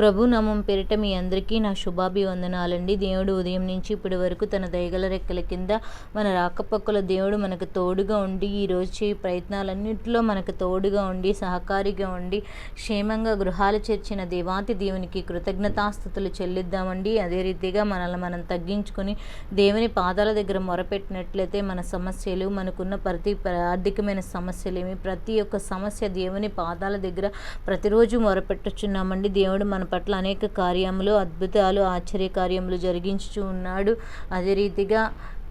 ప్రభు నామం పేరిట మీ అందరికీ నా శుభాభివందనాలండి. దేవుడు ఉదయం నుంచి ఇప్పటి వరకు తన దయగల రెక్కల కింద మన రాకపక్కల దేవుడు మనకు తోడుగా ఉండి ఈరోజు చేయి ప్రయత్నాలన్నింటిలో మనకు తోడుగా ఉండి సహకారిగా ఉండి క్షేమంగా గృహాలు చేర్చిన దేవాతి దేవునికి కృతజ్ఞతాస్థుతులు చెల్లిద్దామండి. అదే రీతిగా మనల్ని మనం తగ్గించుకొని దేవుని పాదాల దగ్గర మొరపెట్టినట్లయితే మన సమస్యలు మనకున్న ప్రతి ఆర్థికమైన సమస్యలేమి ప్రతి ఒక్క సమస్య దేవుని పాదాల దగ్గర ప్రతిరోజు మొరపెట్టుచున్నామండి. దేవుడు మన పట్ల అనేక కార్యములు అద్భుతాలు ఆశ్చర్య కార్యములు జరిగించుచు ఉన్నాడు. అదే రీతిగా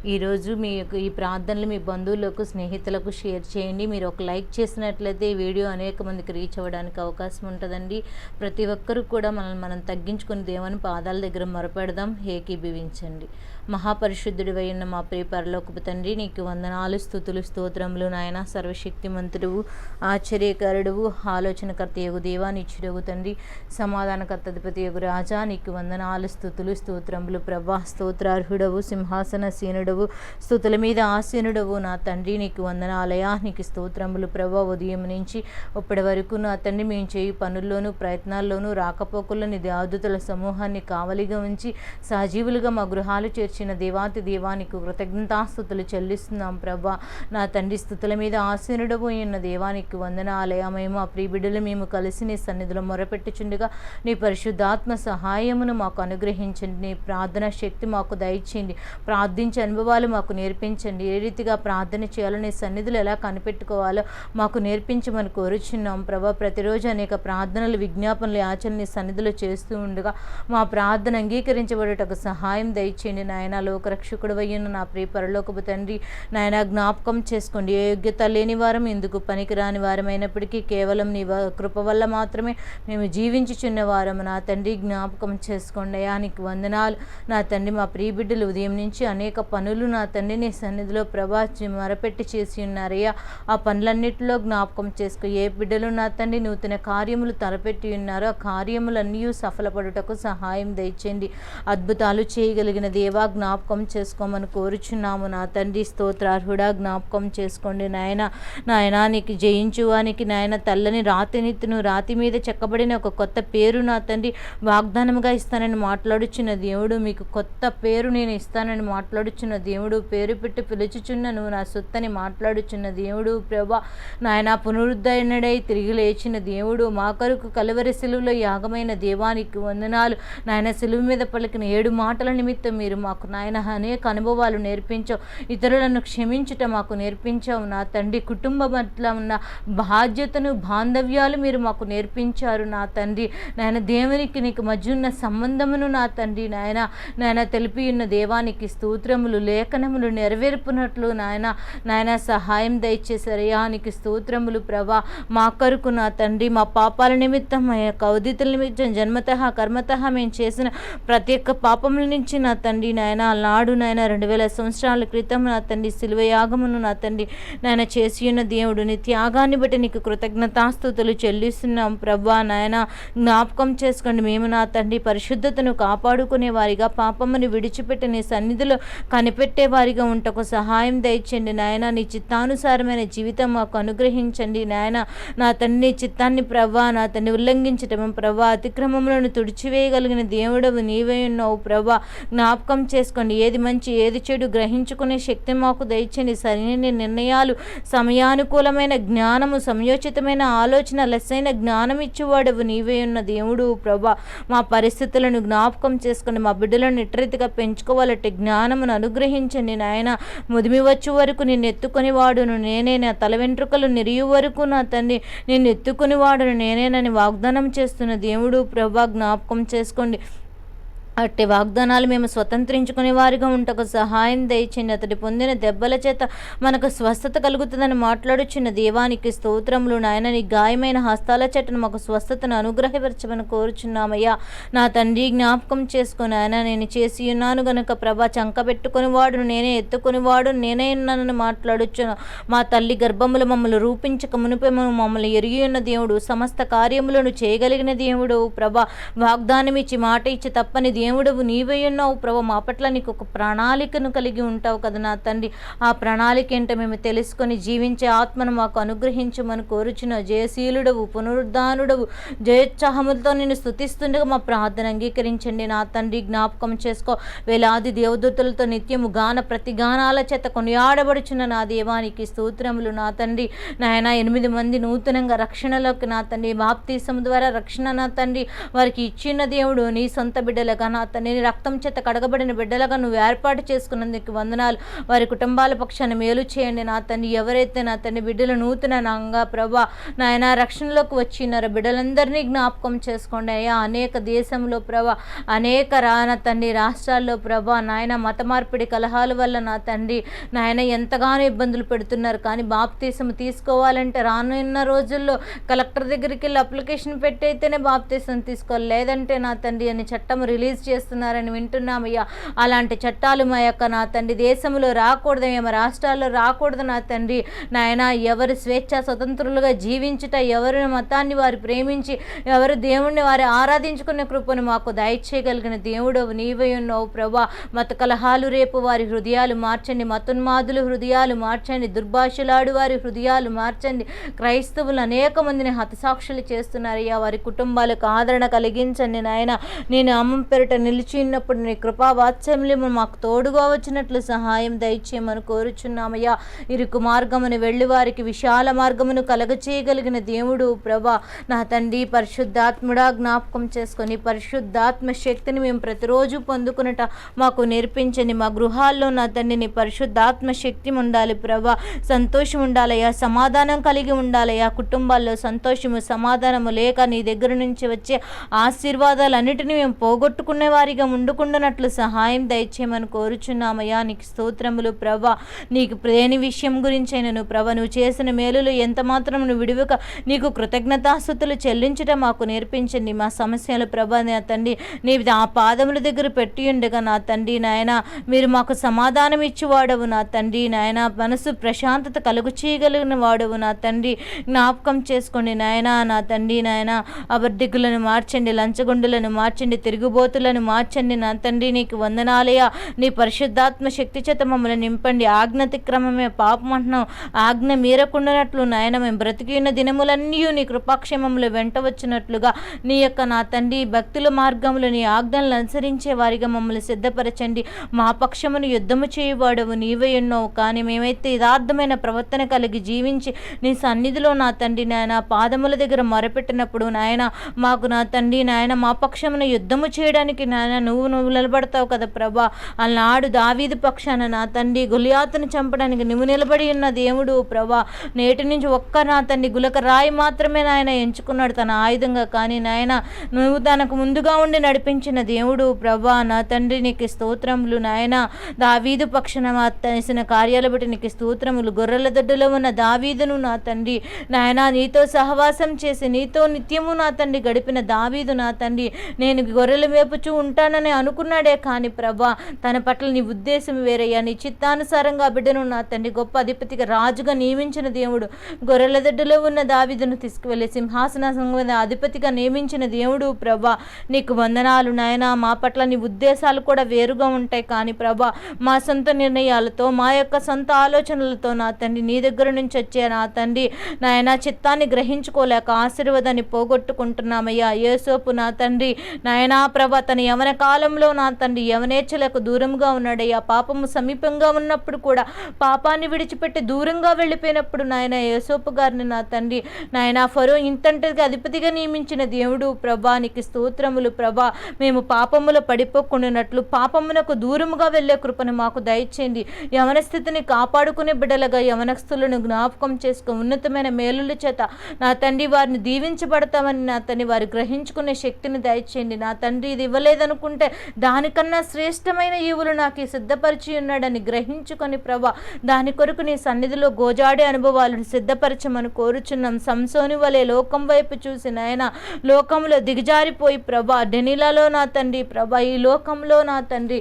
ఈరోజు మీ యొక్క ఈ ప్రార్థనలు మీ బంధువులకు స్నేహితులకు షేర్ చేయండి. మీరు ఒక లైక్ చేసినట్లయితే ఈ వీడియో అనేక మందికి రీచ్ అవ్వడానికి అవకాశం ఉంటుందండి. ప్రతి ఒక్కరూ కూడా మనల్ని మనం తగ్గించుకుని దేవుని పాదాల దగ్గర మొరపెడదాం. ఏకీభవించండి. మహాపరిశుద్ధుడి ఉన్న మా ప్రియ పరలోకపు తండ్రి నీకు వందనాలు స్థుతులు స్తోత్రములు నాయన. సర్వశక్తిమంతుడువు ఆశ్చర్యకరుడువు ఆలోచనకర్త యొగు దేవా నిచ్చుడగు తండ్రి సమాధానకర్త అధిపతి యొగు రాజా. నీకు వందనాలు స్థుతులు స్తోత్రములు ప్రభా. స్తోత్రార్హుడవు సింహాసన సీనుడు సీనుడవు స్థుతుల మీద ఆసీనుడవు నా తండ్రి. నీకు వందనాలయా నీకు స్తోత్రములు ప్రభా. ఉదయం నుంచి ఇప్పటి వరకు నా తండ్రి మేము చేయి పనుల్లోనూ ప్రయత్నాల్లోనూ రాకపోకలను దేవదూతల సమూహాన్ని కావలిగా ఉంచి సజీవులుగా మా గృహాలు చేర్చిన దేవాతి దేవానికి కృతజ్ఞతాస్థుతులు చెల్లిస్తున్నాం ప్రభా. నా తండ్రి స్థుతుల మీద ఆసీనుడబోయిన దేవానికి వందనాలయ మేము ఆ ప్రియబిడ్డలు మేము కలిసి నీ సన్నిధిలో మొరపెట్టుచుండగా నీ పరిశుద్ధాత్మ సహాయమును మాకు అనుగ్రహించండి. నీ ప్రార్థన శక్తి మాకు దయచేయండి. ప్రార్థించే అనుభవాలు మాకు నేర్పించండి. ఏ రీతిగా ప్రార్థన చేయాలో నీ సన్నిధులు ఎలా కనిపెట్టుకోవాలో మాకు నేర్పించమని కోరుచున్నాం. ప్రభా ప్రతిరోజు అనేక ప్రార్థనలు విజ్ఞాపనలు ఆచరణ నీ సన్నిధిలో చేస్తూ ఉండగా మా ప్రార్థన అంగీకరించబడేటకు సహాయం దయచేయండి. నాయన లోకరక్షకుడు అయ్యున్న నా ప్రియ పరలోకపు తండ్రి నాయన జ్ఞాపకం చేసుకోండి. ఏ యోగ్యత లేని వారం ఎందుకు పనికిరాని వారమైనప్పటికీ కేవలం నీ వ- కృప వల్ల మాత్రమే మేము జీవించుచున్న వారం నా తండ్రి జ్ఞాపకం చేసుకోండి. అయ్యా వందనాలు. నా తండ్రి మా ప్రియ బిడ్డలు ఉదయం నుంచి అనేక పనులు నా తండ్రి నీ సన్నిధిలో ప్రభా మరపెట్టి చేసి ఉన్నారయ్యా. ఆ పనులన్నిటిలో జ్ఞాపకం చేసుకో. ఏ బిడ్డలు నా తండ్రి నూతన కార్యములు తలపెట్టి ఉన్నారో ఆ కార్యములన్నీ సఫలపడుటకు సహాయం దయచేయండి. అద్భుతాలు చేయగలిగిన దేవా జ్ఞాపకం చేసుకోమని కోరుచున్నాము నా తండ్రి. స్తోత్రార్హుడా జ్ఞాపకం చేసుకోండి నాయన. నాయన నీకు జయించువానికి నాయన తల్లని రాతినిత్తును రాతి మీద చెక్కబడిన ఒక కొత్త పేరు నా తండ్రి. వాగ్దానముగా ఇస్తానని మాట్లాడుచున్న దేవుడు మీకు కొత్త పేరు నేను ఇస్తానని మాట్లాడుచున్న దేవుడు పేరు పెట్టి పిలుచుచున్నను నా సొత్తని మాట్లాడుచున్న దేవుడు ప్రభా నాయన పునరుద్ధరణడై తిరిగి లేచిన దేవుడు మా కొరకు కలవరి సెలువులో యాగమైన దేవానికి వందనాలు. నాయన సెలువు మీద పలికిన ఏడు మాటల నిమిత్తం మీరు మాకు నాయన అనేక అనుభవాలు నేర్పించావు. ఇతరులను క్షమించుట మాకు నేర్పించావు. నా తండ్రి కుటుంబం పట్ల ఉన్న బాధ్యతను బాంధవ్యాలు మీరు మాకు నేర్పించారు నా తండ్రి. నాయన దేవునికి నీకు మధ్య ఉన్న సంబంధమును నా తండ్రి. నాయన నాయన తెలిపి ఉన్న దేవానికి స్తోత్రములు లేఖనములు నెరవేర్పునట్లు నాయన నాయన సహాయం దయచేసరయ్యా నీకు స్తోత్రములు ప్రభా. మా కొరకు నా తండ్రి మా పాపాల నిమిత్తం మా యొక్క అవధితుల నిమిత్తం జన్మత కర్మత మేము చేసిన ప్రతి ఒక్క పాపముల నుంచి నా తండ్రి నాయన నాడు నాయన రెండు వేల సంవత్సరాల క్రితం నా తండ్రి శిలువ యాగమును నా తండ్రి నాయన చేసి ఉన్న దేవుడు నీ త్యాగాన్ని బట్టి నీకు కృతజ్ఞతాస్తుతులు చెల్లిస్తున్నాం ప్రభా. నాయన జ్ఞాపకం చేసుకోండి మేము నా తండ్రి పరిశుద్ధతను కాపాడుకునే వారిగా పాపమును విడిచిపెట్టి నీ సన్నిధిలో కనిపి కనిపెట్టేవారిగా ఉంటకు సహాయం దయచండి నాయన. నీ చిత్తానుసారమైన జీవితం మాకు అనుగ్రహించండి నాయన. నా తండ్రి చిత్తాన్ని ప్రభా నా తండ్రి ఉల్లంఘించటం ప్రభా అతిక్రమములను తుడిచివేయగలిగిన దేవుడవు నీవే ఉన్నావు ప్రభా జ్ఞాపకం చేసుకోండి ఏది మంచి ఏది చెడు గ్రహించుకునే శక్తి మాకు దయచండి. సరైన నిర్ణయాలు సమయానుకూలమైన జ్ఞానము సమయోచితమైన ఆలోచన లెస్సైన జ్ఞానం ఇచ్చేవాడవు నీవే ఉన్న దేవుడు ప్రభా మా పరిస్థితులను జ్ఞాపకం చేసుకుని మా బిడ్డలను ఇట్టరీతిగా పెంచుకోవాలంటే జ్ఞానమును అనుగ్రహించండి నాయన. ముదిమి వచ్చే వరకు నిన్ను ఎత్తుకొని వాడును. నేనే నా తల వెంట్రుకలు నిరియు వరకు నా తండ్రి. నిన్ను ఎత్తుకుని వాడును. నేనేనని వాగ్దానం చేస్తున్న దేవుడు. ప్రభా జ్ఞాపకం చేసుకోండి. అట్టి వాగ్దానాలు మేము స్వతంత్రించుకునే వారిగా ఉంటకు సహాయం దయచింది అతడి పొందిన దెబ్బల చేత మనకు స్వస్థత కలుగుతుందని మాట్లాడుచున్న దేవానికి స్తోత్రములు. నాయన నీ గాయమైన హస్తాల చెట్టును మాకు స్వస్థతను అనుగ్రహపరచమని కోరుచున్నామయ్యా. నా తండ్రి జ్ఞాపకం చేసుకుని ఆయన నేను చేసి ఉన్నాను గనుక ప్రభా చంకబెట్టుకుని వాడు నేనే ఎత్తుకుని వాడు నేనే ఉన్నానని మాట్లాడుచున్న మా తల్లి గర్భములు మమ్మల్ని రూపించక మునిపే మమ్మల్ని ఎరిగి ఉన్న దేవుడు సమస్త కార్యములను చేయగలిగిన దేవుడు. ప్రభా వాగ్దానం ఇచ్చి మాట ఇచ్చి తప్పని దేవుడు దేవుడవు నీవేయున్నావు ప్రభు. మా పట్ల నీకు ఒక ప్రణాళికను కలిగి ఉంటావు కదా నా తండ్రి. ఆ ప్రణాళిక ఏంటో మేము తెలుసుకొని జీవించే ఆత్మను మాకు అనుగ్రహించమని కోరుచున్న జయశీలుడవు పునరుద్ధానుడవు జయోత్సాహములతో నేను స్థుతిస్తుండగా మా ప్రార్థన అంగీకరించండి. నా తండ్రి జ్ఞాపకం చేసుకో. వేలాది దేవదూతలతో నిత్యము గాన ప్రతి గానాల చేత కొనియాడబడుచున్న నా దేవానికి స్తోత్రములు నా తండ్రి. నాయన ఎనిమిది మంది నూతనంగా రక్షణలోకి నా తండ్రి. బాప్తీసం ద్వారా రక్షణ నా తండ్రి. వారికి ఇచ్చిన దేవుడు నీ సొంత బిడ్డలుగా నా తండ్రి నీ రక్తం చేత కడగబడిన బిడ్డలుగా నువ్వు ఏర్పాటు చేసుకున్నందుకు వందనాలు. వారి కుటుంబాల పక్షాన్ని మేలు చేయండి నా తండ్రి ఎవరైతే నా తండ్రి బిడ్డలు నూతనంగా ప్రభా నాయన రక్షణలోకి వచ్చినారో బిడ్డలందరినీ జ్ఞాపకం చేసుకోండి. అయ్యా అనేక దేశంలో ప్రభా అనేక రా నా తండ్రి రాష్ట్రాల్లో ప్రభా నాయన మత మార్పిడి కలహాల వల్ల నా తండ్రి నాయన ఎంతగానో ఇబ్బందులు పెడుతున్నారు. కానీ బాప్తీసం తీసుకోవాలంటే రానున్న రోజుల్లో కలెక్టర్ దగ్గరికి వెళ్ళి అప్లికేషన్ పెట్టయితేనే బాప్తీసం తీసుకోవాలి. లేదంటే నా తండ్రి అని చట్టం రిలీజ్ చేస్తున్నారని వింటున్నామయ్యా. అలాంటి చట్టాలు మా యొక్క నా తండ్రి దేశంలో రాకూడదు మా రాష్ట్రాల్లో రాకూడదు నా తండ్రి. నాయన ఎవరు స్వేచ్ఛ స్వతంత్రులుగా జీవించుట ఎవరి మతాన్ని వారు ప్రేమించి ఎవరు దేవుణ్ణి వారు ఆరాధించుకునే కృపను మాకు దయచేయగలిగిన దేవుడు నీవై ఉన్నావు ప్రభా. మత కలహాలు రేపు వారి హృదయాలు మార్చండి. మతున్మాదులు హృదయాలు మార్చండి. దుర్భాషలాడు వారి హృదయాలు మార్చండి. క్రైస్తవులు అనేక మందిని హతసాక్షులు చేస్తున్నారయ్యా. వారి కుటుంబాలకు ఆదరణ కలిగించండి నాయన. నేను అమ్మం పెరట నిలిచి ఉన్నప్పుడు నీ కృపా మాకు తోడుగా వచ్చినట్లు సహాయం దయచేయమని కోరుచున్నామయ్యా. ఇరుకు మార్గమును వెళ్ళి వారికి విశాల మార్గమును కలగచేయగలిగిన దేవుడు ప్రభా నా తండ్రి పరిశుద్ధాత్ముడా జ్ఞాపకం చేసుకొని పరిశుద్ధాత్మ శక్తిని మేము ప్రతిరోజు పొందుకునట మాకు నేర్పించండి. మా గృహాల్లో నా తండ్రిని పరిశుద్ధాత్మ శక్తి ఉండాలి ప్రభా. సంతోషం ఉండాలయ్యా సమాధానం కలిగి ఉండాలయ్యా. కుటుంబాల్లో సంతోషము సమాధానము లేక నీ దగ్గర నుంచి వచ్చే ఆశీర్వాదాలన్నిటిని మేము పోగొట్టుకున్నాం వారిగా ఉండుకుంటున్నట్లు సహాయం దయచేయమని కోరుచున్నామయ్యా. నీకు స్తోత్రములు ప్రభ. నీకు దేని విషయం గురించి అయినను ప్రభా నువ్వు చేసిన మేలులు ఎంత మాత్రం నువ్వు విడివక నీకు కృతజ్ఞతాస్థుతులు చెల్లించడం మాకు నేర్పించండి. మా సమస్యలు ప్రభ నా తండ్రి నీ ఆ పాదముల దగ్గర పెట్టి ఉండగా నా తండ్రి నాయన మీరు మాకు సమాధానం ఇచ్చేవాడవు నా తండ్రి నాయన. మనసు ప్రశాంతత కలుగు చేయగలిగిన వాడవు నా తండ్రి. జ్ఞాపకం చేసుకోండి నాయన నా తండ్రి నాయన. అబద్ధికులను మార్చండి లంచగొండులను మార్చండి తిరుగుబోతులను మార్చండి నా తండ్రి నీకు వందనాలయ నీ పరిశుద్ధాత్మ శక్తి చేత మమ్మల్ని నింపండి. ఆజ్ఞతిక్రమమే పాపం అంటున్నాం ఆజ్ఞ మీరకుండానట్లు నాయన మేము బ్రతికిన దినములన్నీ నీ కృపాక్షేమములు వెంట వచ్చినట్లుగా. నీ యొక్క నా తండ్రి భక్తుల మార్గములు నీ ఆజ్ఞలను అనుసరించే వారిగా మమ్మల్ని సిద్ధపరచండి. మా పక్షమును యుద్ధము చేయవాడవు నీవే ఉన్నావు కానీ మేమైతే యథార్థమైన ప్రవర్తన కలిగి జీవించి నీ సన్నిధిలో నా తండ్రి నాయన పాదముల దగ్గర మొరపెట్టినప్పుడు నాయన మాకు నా తండ్రి నాయన మా పక్షమున యుద్ధము చేయడానికి నాయన నువ్వు నువ్వు నిలబడతావు కదా ప్రభా. అలనాడు దావీదు పక్షాన నా తండ్రి గులియాతును చంపడానికి నువ్వు నిలబడి ఉన్న దేవుడు ప్రభా. నేటి నుంచి ఒక్క నా తండ్రి గులక రాయి మాత్రమే నాయన ఎంచుకున్నాడు తన ఆయుధంగా. కానీ నాయన నువ్వు తనకు ముందుగా ఉండి నడిపించిన దేవుడు ప్రభా. నా తండ్రి నీకు స్తోత్రములు నాయన. దావీదు పక్షాన చేసిన కార్యాలు బట్టి నీకు స్తోత్రములు. గొర్రెల దొడ్డులో ఉన్న దావీదును నా తండ్రి. నాయన నీతో సహవాసం చేసి నీతో నిత్యము నా తండ్రి గడిపిన దావీదు నా తండ్రి. నేను గొర్రెల గొర్రెలు చేస్తూ ఉంటానని అనుకున్నాడే కానీ ప్రభా తన పట్ల నీ ఉద్దేశం వేరయ్యా. నీ చిత్తానుసారంగా బిడ్డను నా తండ్రి గొప్ప అధిపతిగా రాజుగా నియమించిన దేవుడు గొర్రెల దొడ్డులో ఉన్న దావిదను తీసుకువెళ్ళి సింహాసన మీద అధిపతిగా నియమించిన దేవుడు ప్రభా నీకు వందనాలు నాయన. మా పట్ల నీ ఉద్దేశాలు కూడా వేరుగా ఉంటాయి కానీ ప్రభా మా సొంత నిర్ణయాలతో మా యొక్క సొంత ఆలోచనలతో నా తండ్రి నీ దగ్గర నుంచి వచ్చే నా తండ్రి నాయన చిత్తాన్ని గ్రహించుకోలేక ఆశీర్వాదాన్ని పోగొట్టుకుంటున్నామయ్యా. యేసోపు నా తండ్రి నాయనా ప్రభా తన యవన కాలంలో నా తండ్రి యవనేచ్ఛలకు దూరంగా ఉన్నాడయ్యా పాపము సమీపంగా ఉన్నప్పుడు కూడా పాపాన్ని విడిచిపెట్టి దూరంగా వెళ్ళిపోయినప్పుడు నాయన యేసోపు గారిని నా తండ్రి నాయన ఫరో ఇంతంటికి అధిపతిగా నియమించిన దేవుడు ప్రభానికి స్తోత్రములు ప్రభా. మేము పాపములో పడిపోకుండానట్లు పాపమునకు దూరముగా వెళ్ళే కృపను మాకు దయచేయండి. యవన స్థితిని కాపాడుకునే బిడ్డలుగా యవనస్తులను జ్ఞాపకం చేసుకుని ఉన్నతమైన మేలుల చేత నా తండ్రి వారిని దీవించబడతామని నా తండ్రి వారు గ్రహించుకునే శక్తిని దయచేయండి. నా తండ్రి ఇది లేదనుకుంటే దానికన్నా శ్రేష్టమైన ఈవులు నాకు సిద్ధపరిచి ఉన్నాడని గ్రహించుకొని ప్రభా దాని కొరకు నీ సన్నిధిలో గోజాడే అనుభవాలను సిద్ధపరచమని కోరుచున్నాం. సంసోని వలె లోకం వైపు చూసి నాయన లోకంలో దిగజారిపోయి ప్రభా డెనిలలో నా తండ్రి ప్రభా ఈ లోకంలో నా తండ్రి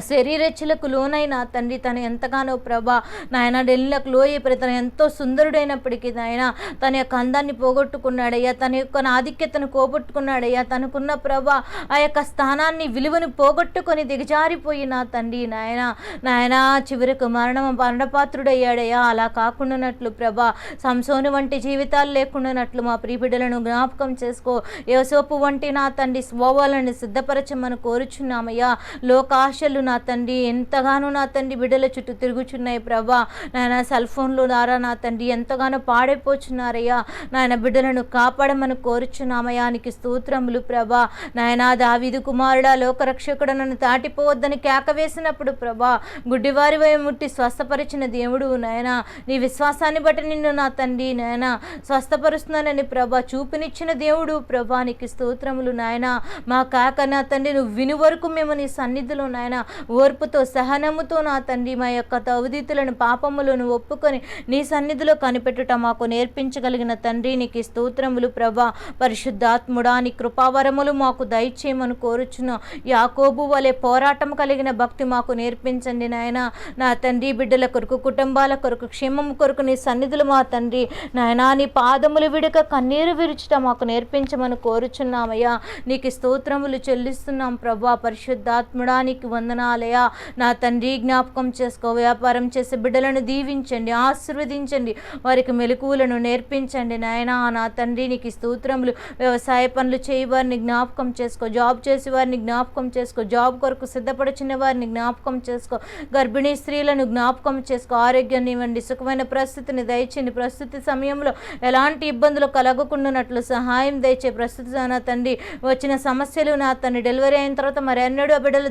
శరీరెచ్చలకు లోనైన తండ్రి తను ఎంతగానో ప్రభా నాయన డెల్లకు లోయ తను ఎంతో సుందరుడైనప్పటికీ నాయన తన యొక్క అందాన్ని పోగొట్టుకున్నాడయ్యా తన యొక్క ఆధిక్యతను పోగొట్టుకున్నాడయ్యా తనకున్న ప్రభా ఆ యొక్క స్థానాన్ని విలువను పోగొట్టుకొని దిగజారిపోయిన తండ్రి నాయన నాయన చివరికి మరణం మరణపాత్రుడయ్యాడయ్యా. అలా కాకుండానట్లు ప్రభా సంసోను వంటి జీవితాలు లేకుండానట్లు మా ప్రియబిడ్డలను జ్ఞాపకం చేసుకో. యోసోపు వంటి నా తండ్రి స్వభావాలను సిద్ధపరచమని కోరుచున్నామయ్యా. లోకాశలు నా తండ్రి ఎంతగానో నా తండ్రి బిడ్డల చుట్టూ తిరుగుచున్నాయి ప్రభా. నాయన సెల్ ఫోన్లు ద్వారా నా తండ్రి ఎంతగానో పాడైపోచున్నారయ్యా. నాయన బిడ్డలను కాపాడమని కోరుచున్నామయానికి స్తోత్రములు ప్రభా. నాయన దావిదు కుమారుడా లోకరక్షకుడు నన్ను దాటిపోవద్దని కేక వేసినప్పుడు ప్రభా గుడ్డివారి వై ముట్టి స్వస్థపరిచిన దేవుడు నాయన. నీ విశ్వాసాన్ని బట్టి నిన్ను నా తండ్రి నాయన స్వస్థపరుస్తున్నానని ప్రభా చూపినిచ్చిన దేవుడు ప్రభా. నీకు స్తోత్రములు నాయన. మా కాక నా తండ్రి నువ్వు విని వరకు మేము నీ సన్నిధిలో నాయన ఓర్పుతో సహనముతో నా తండ్రి మా యొక్క తౌదీతులను పాపములను ఒప్పుకొని నీ సన్నిధిలో కనిపెట్టుట మాకు నేర్పించగలిగిన తండ్రి. నీకు స్తోత్రములు ప్రభా. పరిశుద్ధాత్ముడా నీ కృపావరములు మాకు దయచేయమని కోరుచున్న యాకోబు వలె పోరాటం కలిగిన భక్తి మాకు నేర్పించండి నాయన. నా తండ్రి బిడ్డల కొరకు కుటుంబాల కొరకు క్షేమం కొరకు నీ సన్నిధులు మా తండ్రి. నాయనా నీ పాదములు విడక కన్నీరు విరుచుట మాకు నేర్పించమని కోరుచున్నామయ్యా. నీకు స్తోత్రములు చెల్లిస్తున్నాం ప్రభా. పరిశుద్ధాత్ముడా నీకు వందనాలయా నా తండ్రి జ్ఞాపకం చేసుకో వ్యాపారం చేసే బిడ్డలను దీవించండి ఆశీర్వదించండి వారికి మెలకువలను నేర్పించండి నాయన. నా తండ్రి నీకు స్తోత్రములు వ్యవసాయ పనులు చేయి వారిని జ్ఞాపకం చేసుకో జాబ్ చేసి వారిని జ్ఞాపకం చేసుకో జాబ్ కొరకు సిద్ధపడుచున్న వారిని జ్ఞాపకం చేసుకో గర్భిణీ స్త్రీలను జ్ఞాపకం చేసుకో ఆరోగ్యాన్ని ఇవ్వండి సుఖమైన ప్రస్థితిని దయచేయండి. ప్రస్తుత సమయంలో ఎలాంటి ఇబ్బందులు కలగకుండానట్లు సహాయం దయచే ప్రస్తుత నా తండ్రి వచ్చిన సమస్యలు నా తండ్రి డెలివరీ అయిన తర్వాత మరి ఎన్నడూ ఆ బిడ్డలు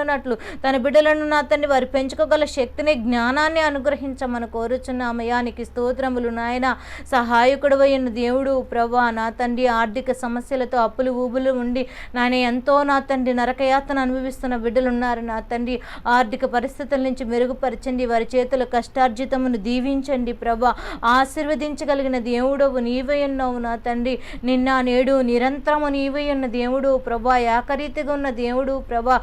దరిచారకుండానట్లు తన బిడ్డలను నా తండ్రి వారు పెంచుకోగల శక్తిని జ్ఞానాన్ని అనుగ్రహించమని కోరుచున్న నీకు స్తోత్రములు నాయన. సహాయకుడు అయిన దేవుడు ప్రభా నా తండ్రి ఆర్థిక సమస్యలతో అప్పులు ఊబులు ఉండి నాయన ఎంతో నా తండ్రి నరకయాతన అనుభవిస్తున్న బిడ్డలు ఉన్నారు నా తండ్రి ఆర్థిక పరిస్థితుల నుంచి మెరుగుపరచండి. వారి చేతుల కష్టార్జితమును దీవించండి ప్రభా ఆశీర్వదించగలిగిన దేవుడవు నీవై ఉన్నావు నా తండ్రి. నిన్న నేడు నిరంతరము నీవై ఉన్న దేవుడు ప్రభా ఏకరీతిగా ఉన్న దేవుడు ప్రభా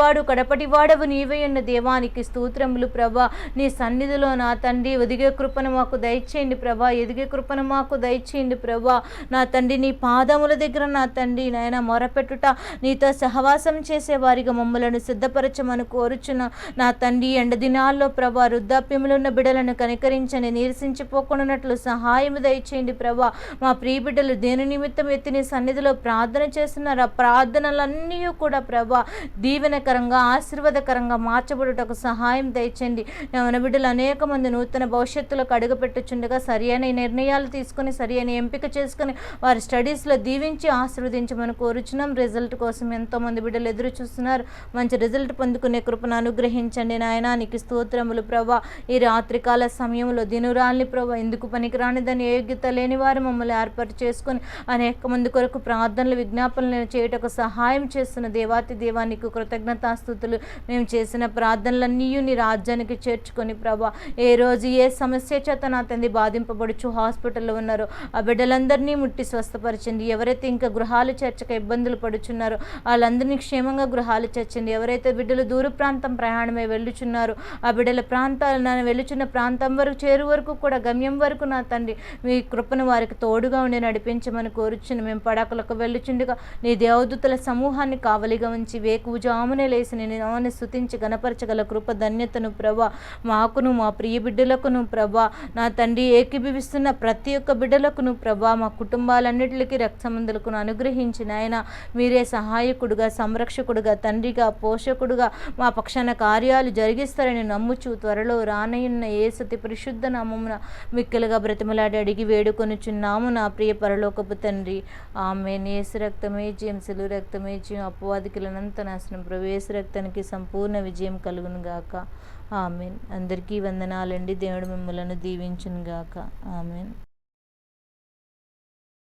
కడపటివాడు కడపటివాడవు నీవై దేవానికి స్తోత్రములు ప్రభా. నీ సన్నిధిలో నా తండ్రి ఒదిగే కృపను మాకు దయచేయండి ప్రభా. ఎదిగే కృపను మాకు దయచేయండి ప్రభా. నా తండ్రి నీ పాదముల దగ్గర నా తండ్రి నాయన మొరపెట్టుట నీతో సహవాసం చేసే వారిగా మమ్మలను సిద్ధపరచమని కోరుచున్న నా తండ్రి ఎండ దినాల్లో ప్రభా వృద్ధాప్యములు ఉన్న బిడ్డలను కనికరించని నీరసించిపోకుండానట్లు సహాయం దయచేయండి ప్రభా. మా ప్రియ బిడ్డలు దేని నిమిత్తం ఎత్తి నీ సన్నిధిలో ప్రార్థన చేస్తున్నారు ఆ ప్రార్థనలన్నీ కూడా ప్రభా దీవెనకరంగా ఆశీర్వాదకరంగా మార్చబడుటకు సహాయం దయచండి. మన బిడ్డలు అనేక మంది నూతన భవిష్యత్తులకు అడుగుపెట్టుచుండగా సరి అయిన నిర్ణయాలు తీసుకొని సరి అయిన ఎంపిక చేసుకొని వారి స్టడీస్లో దీవించి ఆశీర్వదించమని కోరుచున్నాం. రిజల్ట్ కోసం ఎంతోమంది బిడ్డలు ఎదురు చూస్తున్నారు మంచి రిజల్ట్ పొందుకునే కృపను అనుగ్రహించండి నాయన. నీకు స్తోత్రములు ప్రభా. ఈ రాత్రికాల సమయంలో దినురాల్ని ప్రభా ఎందుకు పనికిరాని దాని యోగ్యత లేని వారు మమ్మల్ని ఏర్పాటు చేసుకొని అనేక మంది కొరకు ప్రార్థనలు విజ్ఞాపనలు చేయటకు సహాయం చేస్తున్న దేవాతి దేవానికి కృతజ్ఞత కృతజ్ఞతాస్థుతులు మేము చేసిన ప్రార్థనలన్నీ నీ రాజ్యానికి చేర్చుకొని ప్రభా. ఏ రోజు ఏ సమస్య చేత నా తండ్రి బాధింపబడుచు హాస్పిటల్లో ఉన్నారో ఆ బిడ్డలందరినీ ముట్టి స్వస్థపరచండి ఎవరైతే ఇంకా గృహాలు చేర్చక ఇబ్బందులు పడుచున్నారో వాళ్ళందరినీ క్షేమంగా గృహాలు చేర్చండి. ఎవరైతే బిడ్డలు దూర ప్రాంతం ప్రయాణమై వెళ్ళుచున్నారో ఆ బిడ్డల ప్రాంతాలు నన్ను వెళ్ళుచున్న ప్రాంతం వరకు చేరు వరకు కూడా గమ్యం వరకు నా తండ్రి మీ కృపను వారికి తోడుగా ఉండి నడిపించమని కోరుచుని మేము పడకలకు వెళ్ళుచుండగా నీ దేవదూతల సమూహాన్ని కావలిగా ఉంచి వేకువజామునే లేసి నేను నామని స్థుతించి గణపరచగల కృప ధన్యతను ప్రభా. మాకును మా ప్రియ బిడ్డలకును ప్రభా. నా తండ్రి ఏకీభవిస్తున్న ప్రతి ఒక్క బిడ్డలకును ప్రభా. మా కుటుంబాలన్నిటికీ రక్తమందులకు అనుగ్రహించిన ఆయన మీరే సహాయకుడుగా సంరక్షకుడుగా తండ్రిగా పోషకుడుగా మా పక్షాన కార్యాలు జరిగిస్తారని నమ్ముచు త్వరలో రానయ్యున్న ఏసతి పరిశుద్ధ నామమున మిక్కలుగా బ్రతిమలాడి అడిగి వేడుకొనుచున్నాము నా ప్రియ పరలోకపు తండ్రి. ఆమె నేసు రక్తమే జయం సెలు రక్తమే జయం అపవాదికులనంత నాశనం ప్రవేశ రక్తానికి సంపూర్ణ విజయం కలుగును గాక ఆమెన్. అందరికీ వందనాలండి. దేవుడు మిమ్మలను దీవించును గాక ఆమెన్.